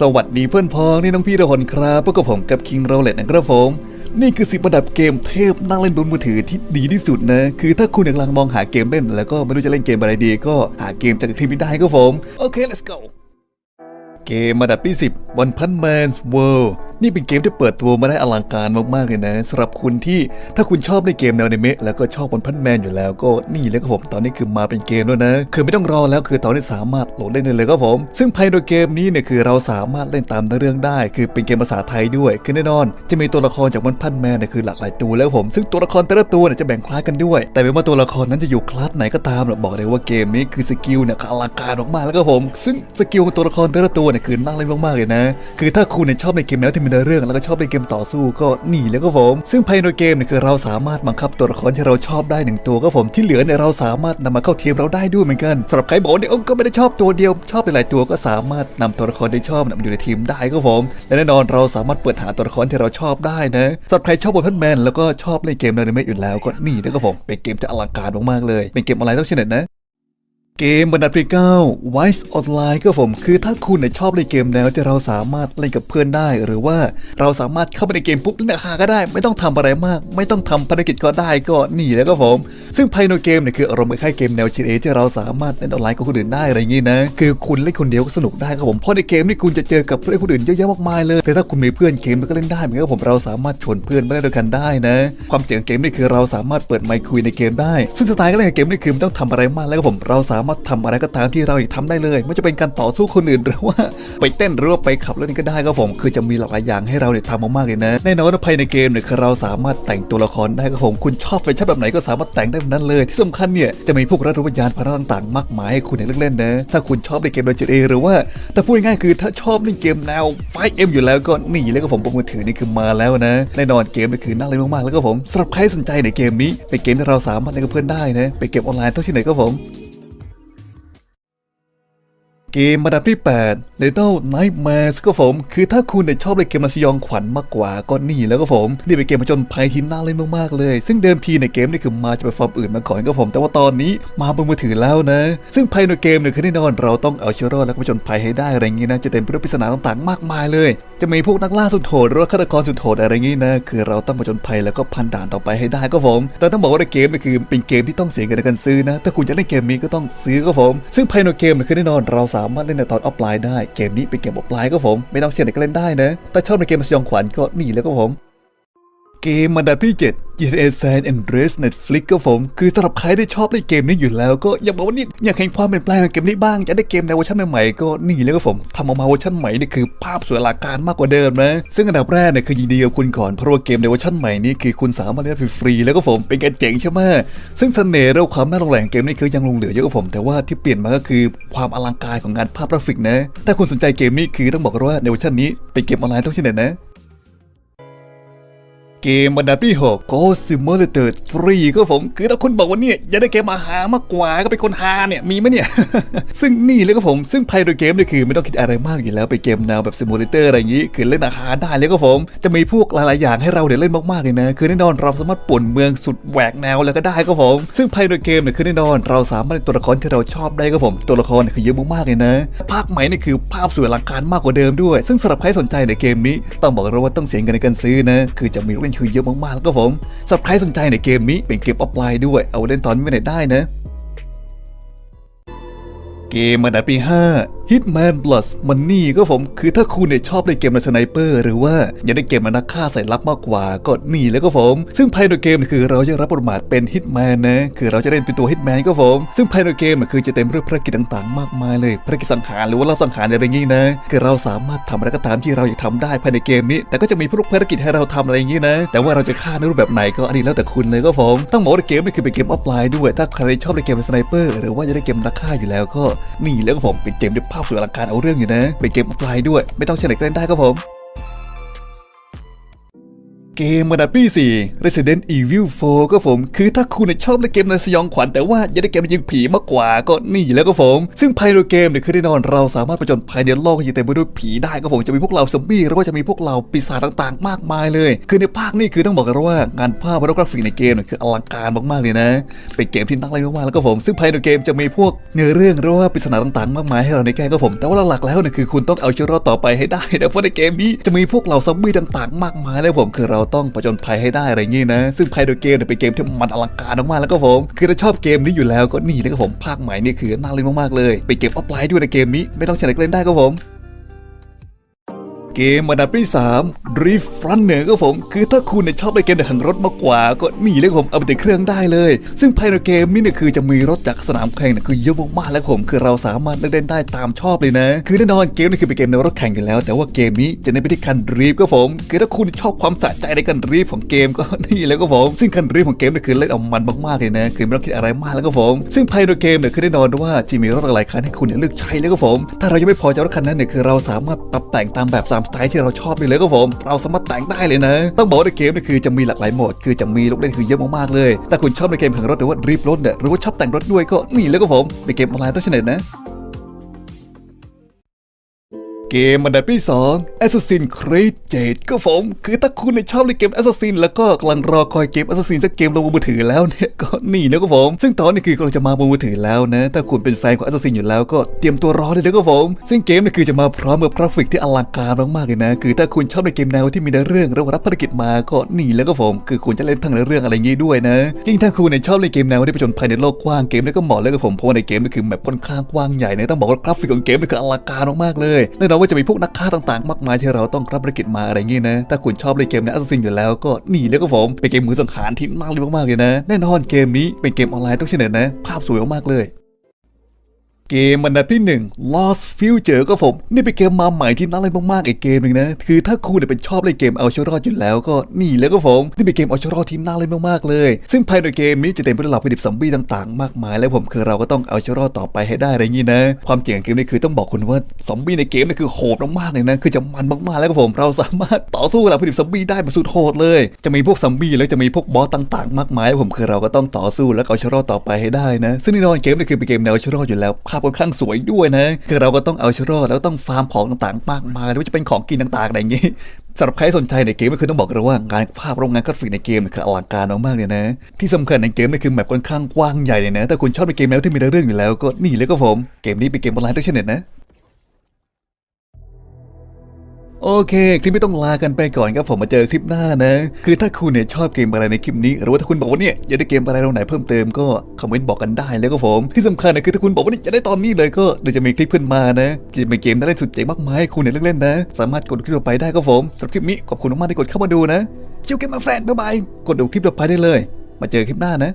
สวัสดีเพื่อนพ้องนี่น้องพี่ระหนครับพบกับผมกับคิงโรเลตนะครับผม นี่คือสิบระดับเกมเทพนั่งเล่นบนมือถือที่ดีที่สุดนะ คือถ้าคุณกำลังมองหาเกมเล่น แล้วก็ไม่รู้จะเล่นเกมอะไรดี ก็หาเกมจากคลิปนี้ได้ครับผม โอเค let's go เกมระดับที่ 10 One Punch Man's World นี่เป็นเกมที่เปิดตัวมาได้อลังการมากๆเลยนะสำหรับคุณที่ถ้าคุณชอบในเกมแนวอนิเมะแล้วก็ชอบ One Punch Man อยู่แล้วก็นี่เลยครับผมตอนนี้คือมาเป็นเกมแล้วนะ คือไม่ต้องรอแล้วคือตอนนี้สามารถโหลดเล่นได้เลยครับผม ซึ่งภายในเกมนี้เนี่ยคือเราสามารถเล่นตามเนื้อเรื่องได้ คือเป็นเกมภาษาไทยด้วยคือแน่นอน จะมีตัวละครจาก One Punch Man เนี่ยคือหลากหลายตัวแล้วผม ซึ่งตัวละครแต่ละตัวเนี่ยจะแบ่งคลาสกันด้วย แต่ไม่ว่าตัวละครนั้นจะอยู่คลาสไหนก็ตามเนี่ยบอกเลยว่าเกมนี้คือสกิลเนี่ยอลังการมากๆแล้วก็ผม ซึ่งสกิลของตัวละครแต่ละตัวเนี่ยคือน่าเล่นมากๆเลยนะ คือถ้าคุณเนี่ยชอบในเกมแนวที่มีเนื้อเรื่องแล้วก็ชอบในเกมต่อสู้ก็หนีแล้วก็ผม ซึ่งภายในเกมเนี่ยคือเราสามารถบังคับตัวละครที่เราชอบได้หนึ่งตัวก็ผมที่เหลือเนี่ยเราสามารถนำมาเข้าทีมเราได้ด้วยเหมือนกันสำหรับใครบอกเนี่ยเอ้าก็ไม่ได้ชอบตัวเดียว ชอบหลายตัวก็สามารถนำตัวละครที่ชอบนำมาอยู่ในทีมได้ก็ผมและแน่นอนเราสามารถเปิดหาตัวละครที่เราชอบได้นะสำหรับใครชอบบทพันแมนแล้วก็ชอบเล่นเกมแนวอนิเมะอยู่แล้วก็นี่นะครับผมเป็นเกมที่อลังการมากๆเลย เป็นเกมออนไลน์ต้องเช่นนั้นนะ เกมบรรดาพรีเก้า Wise Online ก็ผมคือถ้าคุณเนี่ยชอบในเกมแนวที่เราสามารถเล่นกับเพื่อนได้ หรือว่าเราสามารถเข้าไปในเกมปุ๊บเล่นราคาก็ได้ ไม่ต้องทำอะไรมาก ไม่ต้องทำภารกิจก็ได้ก็นี่แล้วก็ผม ซึ่งภายในเกมเนี่ยคืออารมณ์คล้ายเกมแนว GTA ที่เราสามารถเล่นออนไลน์กับคนอื่นได้อะไรอย่างงี้นะ คือคุณเล่นคนเดียวก็สนุกได้ครับผมเพราะในเกมนี่คุณจะเจอกับเพื่อนคนอื่นเยอะแยะมากมายเลย แต่ถ้าคุณมีเพื่อนเกมมันก็เล่นได้เหมือนกับผมเราสามารถชวนเพื่อนมาเล่นด้วยกันได้นะ ความเจ๋งเกมนี่คือเราสามารถเปิดไมค์คุยในเกมได้ ซึ่งสไตล์การเล่นเกมนี่คือไม่ต้องทำอะไรมากแล้วก็ผมเราสามารถทำอะไรก็ตามที่เราอยากทำได้เลยไม่ว่าจะเป็นการต่อสู้คนอื่นหรือว่าไปเต้นหรือว่าไปขับรถนี่ก็ได้ครับผมคือจะมีหลากหลายอย่างให้เราเนี่ยทำมากๆเลยนะแน่นอนว่าภายในเกมเนี่ยคือเราสามารถแต่งตัวละครได้ครับผมคุณชอบแฟชั่นแบบไหนก็สามารถแต่งได้แบบนั้นเลย ที่สำคัญเนี่ยจะมีพวกรัฐวิญญาณพลังต่างๆ มากมายให้คุณเนี่ยเลือกเล่นนะถ้าคุณชอบในเกมโดยจิตเอหรือว่าถ้าพูดง่ายๆคือถ้าชอบเล่นเกมแนวไฟเอ็มอยู่แล้วก็นี่เลยครับผมบนมือถือนี่คือมาแล้วนะแน่นอนเกมนี่คือน่าเล่นมากๆแล้วก็ผมสำหรับใครสนใจในเกมนี้เป็นเกมที่เราสามารถเล่นกับเพื่อนได้นะเป็นเกมออนไลน์ที่ไหนก็ผม เกมระดับที่ 8 Little Nightmares ก็ผม คือถ้าคุณเนี่ยชอบเล่นเกมมาสยองขวัญมากกว่าก็นี่แล้วก็ผม นี่เป็นเกมผจญภัยที่น่าเล่นมากๆเลย ซึ่งเดิมทีในเกมนี่คือมาจากแพลตฟอร์มอื่นมาก่อนก็ผม แต่ว่าตอนนี้มาบนมือถือแล้วนะ ซึ่งภายในเกมเนี่ยคือแน่นอนเราต้องเอาเชื้อโรคและผจญภัยให้ได้อะไรอย่างงี้นะ จะเต็มไปด้วยปริศนาต่างๆ มากมายเลย จะมีพวกนักล่าสุดโหดหรือว่าฆาตกรสุดโหดอะไรอย่างงี้นะ คือเราต้องผจญภัยแล้วก็พันด่านต่อไปให้ได้ก็ผม แต่ต้องบอกว่าในเกมนี่คือเป็นเกมที่ต้องเสียเงินในการซื้อนะ ถ้าคุณจะเล่นเกมนี้ก็ต้องซื้อก็ผม ซึ่งภายในเกมเนี่ยคือแน่นอนเราสามารถเล่นในตอนออฟไลน์ได้ เกมนี้เป็นเกมออฟไลน์ก็ผม ไม่ต้องเชื่อไหนก็เล่นได้นะ แต่ชอบในเกมสยองขวัญก็นี่แล้วก็ผม เกมอันดับที่ 7 GTA San Andreas Netflix ก็ผม คือสำหรับใครที่ชอบเล่นเกมนี้อยู่แล้ว ก็อยากบอกว่านี่อยากเห็นความเปลี่ยนแปลงของเกมนี้บ้างอยากได้เกมในเวอร์ชันใหม่ๆก็นี่แล้วก็ผมทำออกมาเวอร์ชันใหม่นี่คือภาพสวยอลังการมากกว่าเดิมนะ ซึ่งอันดับแรกเนี่ยคือยินดีกับคุณก่อนเพราะว่าเกมในเวอร์ชันใหม่นี้คือคุณสามารถเล่นฟรีแล้วก็ผมเป็นการเจ๋งใช่ไหมซึ่งเสน่ห์และความน่าลงแหลงเกมนี้คือยังลงเหลือเยอะกับผม แต่ว่าที่เปลี่ยนมาก็คือความอลังการของงานภาพกราฟิกนะถ้าคุณสนใจเกมนี้คือต้องบอกว่าในเวอร์ชันนี้เป็นเกมออนไลน์ต้องที่ไหนนะ เกมอันดับที่6 Ghost Simulator 3ก็ผม คือถ้าคุณบอกว่าเนี่ยอยากได้เกมมาหามากกว่าก็เป็นคนหาเนี่ย มีไหมเนี่ย ซึ่งนี่เลยก็ผม ซึ่งภายในเกมเนี่ยคือไม่ต้องคิดอะไรมากอยู่แล้วเป็นเกมแนวแบบซิมูเลเตอร์อะไรอย่างนี้ คือเล่นอาหารได้เลยก็ผม จะมีพวกหลายๆอย่างให้เราเดี๋ยวเล่นมากๆเลยนะ คือแน่นอนเราสามารถป่วนเมืองสุดแหวกแนวแล้วก็ได้ก็ผม ซึ่งภายในเกมเนี่ยคือแน่นอน เราสามารถเล่นตัวละครที่เราชอบได้ก็ผม ตัวละครเนี่ยคือเยอะมากๆเลยนะ ภาคใหม่นี่คือภาพสวยอลังการมากกว่าเดิมด้วย ซึ่งสำหรับใครสนใจในเกมนี้ ต้องบอกเลยว่าต้องเสียเงินในการซื้อนะ คือจะมีเนคือเยอะมากๆแล้วก็ผมสำหรับใครสนใจในเกมนี้เป็นเกมออฟไลน์ด้วยเอาเล่นตอนไม่ไหนได้นะเกมมันดัดปี 5 Hitman Plus Money ก็ผมคือถ้าคุณเนี่ยชอบเล่นเกมในสไนเปอร์หรือว่าอยากได้เกมมานักฆ่าใส่ลับมากกว่าก็นี่แล้วก็ผม ซึ่งภายในเกมคือเราจะรับบทบาทเป็น Hitman นะคือเราจะเล่นเป็นตัว Hitman ก็ผม ซึ่งภายในเกมคือจะเต็มไปด้วยภารกิจต่างๆ มากมายเลยภารกิจสังหารหรือว่าเราสังหารอะไรอย่างงี้นะคือเราสามารถทำอะไรก็ตามที่เราอยากทำได้ภายในเกมนี้ แต่ก็จะมีพวกภารกิจให้เราทำอะไรอย่างงี้นะ แต่ว่าเราจะฆ่าในรูปแบบไหนก็อันนี้แล้วแต่คุณเลยก็ผมต้องบอกว่าเกมนี่คือเป็นเกมออฟไลน์ด้วย ถ้าใครชอบเล่นเกมสไนเปอร์หรือว่าจะได้เกมนักฆ่าอยู่แล้วก็นี่แล้วก็ผมเป็นเกมที่ภาพสวยอลังการเอาเรื่องอยู่นะ เป็นเกมออฟไลน์ด้วย ไม่ต้องเชื่อไหนก็เล่นได้ครับผม เกมมาดับที่4 Resident Evil 4 ก็ผม คือถ้าคุณชอบเล่นเกมในสยองขวัญแต่ว่าอยากได้เกมยิงผีมากกว่าก็นี่แล้วก็ผม ซึ่งภายในเกมเนี่ยคือแน่นอนเราสามารถประจนภายในโลกที่เต็มไปด้วยผีได้ก็ผมจะมีพวกเราซอมบี้หรือว่าจะมีพวกเราปีศาจต่าง ๆ มากมายเลย คือในภาคนี้คือต้องบอกกันว่างานภาพและกราฟิกในเกมเนี่ยคืออลังการมากๆเลยนะ เป็นเกมที่น่าเล่นมากๆแล้วก็ผม ซึ่งภายในเกมจะมีพวกเนื้อเรื่องหรือว่าปริศนาต่างๆ มากมายให้เราในแก้ก็ผม แต่ว่าหลักๆแล้วเนี่ยคือคุณต้องเอาชีวิตรอดต่อไปให้ได้นะเพราะในเกมนี้จะมีพวกเราซอมบี้ต่าง ๆ มากมายเลยผมคือเราต้องผจญภัยให้ได้อะไรเงี้นะ ซึ่งไพโดเกมเนี่ยเป็นเกมที่มันอลังการมากๆแล้วก็ผม คือถ้าชอบเกมนี้อยู่แล้วก็นี่แล้วก็ผมภาคใหม่นี่คือน่าเล่นมากๆเลยเป็นเกมออฟไลน์ด้วยในเกมนี้ไม่ต้องใช้ไหนเล่นได้ก็ผม เกมอันดับที่3 r i f t Runner ก็ผม คือถ้าคุณเนี่ยชอบเล่นเกมแข่งรถมากกว่า ก็นี่เลยผมเอาไปติดเครื่องได้เลย ซึ่งภายในเกมนี่เนี่ยคือจะมีรถจากสนามแข่งเนี่ยคือเยอะมากๆแล้วผม คือเราสามารถเล่นได้ตามชอบเลยนะ คือแน่นอนเกมนี่คือเป็นเกมในรถแข่งอยู่แล้ว แต่ว่าเกมนี้จะเน้นไปที่การดริฟต์ก็ผม คือถ้าคุณชอบความสะใจในการดริฟของเกมก็นี่แล้วก็ผม ซึ่งการดริฟของเกมเนี่ยคือเล่นเอามันมากๆเลยนะ คือไม่ต้องคิดอะไรมากแล้วก็ผม ซึ่งภายในเกมเนี่ยคือแน่นอนว่าจะมีรถหลายคันให้คุณเนี่ยเลือกใช้แล้วก็ผม ถ้าเรายังไม่พอใจรถคันนั้นเนี่ยคือเราสามารถปรับแต่งตามแบบสไตล์ที่เราชอบได้เลยก็ผม เราสามารถแต่งได้เลยนะ ต้องบอกว่าในเกมนี่คือจะมีหลากหลายโหมด คือจะมีลูกเล่นคือเยอะมากๆเลย ถ้าคุณชอบในเกมแข่งรถหรือว่ารีบรถเนี่ยหรือว่าชอบแต่งรถด้วยก็นี่แล้วก็ผมในเกมออนไลน์ต้องชนะนะ เกมอันดับที่2 Assassin Creed 7ก็ผม คือถ้าคุณเนี่ยชอบในเกม Assassin แล้วก็กำลังรอคอยเกม Assassin สักเกมลงบนมือถือแล้วเนี่ยก็นี่นะก็ผม ซึ่งตอนนี้คือกำลังจะมาบนมือถือแล้วนะ ถ้าคุณเป็นแฟนของ Assassin อยู่แล้วก็เตรียมตัวรอเลยนะก็ผม ซึ่งเกมนี่คือจะมาพร้อมกับกราฟิกที่อลังการมากๆเลยนะ คือถ้าคุณชอบในเกมแนวที่มีเนื้อเรื่องรือว่ารับภารกิจมาก็นี่แล้วก็ผม คือคุณจะเล่นทั้งเนื้อเรื่องอะไรอย่างงี้ด้วยนะจริงถ้าคุณเนี่ยชอบในเกมแนวที่ผจญภัยในโลกกว้างเกมนี้ก็เหมาะเลยกับผมเพราะว่าในเกมนี่คือแบบค่อนข้างกว้างใหญ่นะต้องบอกว่ากราฟิกของเกมนี่คืออลังการมากๆเลยแน่นอนว่าจะมีพวกนักฆ่าต่างๆ มากมายที่เราต้องรับภารกิจมาอะไรเงี้ยนะ ถ้าคุณชอบเล่นเกมในอัสซินอยู่แล้วก็นี่เลยก็ผมเป็นเกมมือสังหารที่น่าเล่นมากๆเลยนะ แน่นอนเกมนี้เป็นเกมออนไลน์ต้องเช่นเดียนะ ภาพสวยมากๆเลย เกมอันดับที่ 1 Lost Future ก็ผม นี่เป็นเกมมาใหม่ที่น่าเล่นมากๆอีกเกมหนึ่งนะ คือถ้าคุณเนี่ยเป็นชอบเล่นเกมเอาชีวิตรอดอยู่แล้วก็นี่แล้วก็ผม นี่เป็นเกมเอาชีวิตรอดที่น่าเล่นมากๆเลย ซึ่งภายในเกมนี้จะเต็มไปด้วยเหล่าพิดิบซอมบี้ต่างๆ มากมาย แล้วผมคือเราก็ต้องเอาชีวิตรอดต่อไปให้ได้อะไรอย่างนี้นะ ความเจ๋งของเกมนี้คือต้องบอกคุณว่าซอมบี้ในเกมนี่คือโหดมากๆเลยนะ คือจะมันมากๆแล้วก็ผม เราสามารถต่อสู้กับเหล่าพิดิบซอมบี้ได้แบบสุดโหดเลย จะมีพวกซอมบี้แล้วจะมีพวกบอสต่างๆ มากมายแล้วผมคือเราก็ต้องต่อสู้แล้วเอาชรอดต่อไปให้ได้นะ ซึ่งแน่นอนเกมนี่คือเป็นเกมแนวเอาชรอดอยู่แล้วภาพค่อนข้างสวยด้วยนะคือเราก็ต้องเอาชีวิตรอแล้วต้องฟาร์มของต่างๆมากมายไม่ว่าจะเป็นของกินต่างๆอะไรอย่างนี้สำหรับใครสนใจในเกมก็คือต้องบอกเลยว่างานภาพโรงงานกราฟิกในเกมคืออลังการมากๆเลยนะ ที่สำคัญในเกมนี่คือแมปค่อนข้างกว้างใหญ่เลยนะถ้าคุณชอบในเกมแล้วที่มีเรื่องอยู่แล้วก็นี่เลยก็ผมเกมนี้เป็นเกมออนไลน์ด้งเช่นเดียวนะ โอเค คลิปไม่ต้องลากันไปก่อนครับผมมาเจอคลิปหน้านะ คือถ้าคุณเนี่ยชอบเกมอะไรในคลิปนี้ หรือว่าถ้าคุณบอกว่าเนี่ยอยากได้เกมอะไรตรงไหนเพิ่มเติมก็คอมเมนต์บอกกันได้แล้วก็ผม ที่สำคัญนะคือถ้าคุณบอกว่าเนี่ยจะได้ตอนนี้เลยก็เดี๋ยวจะมีคลิปขึ้นมานะจะเป็นเกมน่าเล่นสุดเจ๋งมากมายให้คุณเนี่ยเล่นๆนะ สามารถกดคลิปต่อไปได้ก็ผมสำหรับคลิปนี้ขอบคุณมากๆที่กดเข้ามาดูนะชิวเกมมาแฟนบ๊ายบายกดดูคลิปต่อไปได้เลย มาเจอคลิปหน้านะ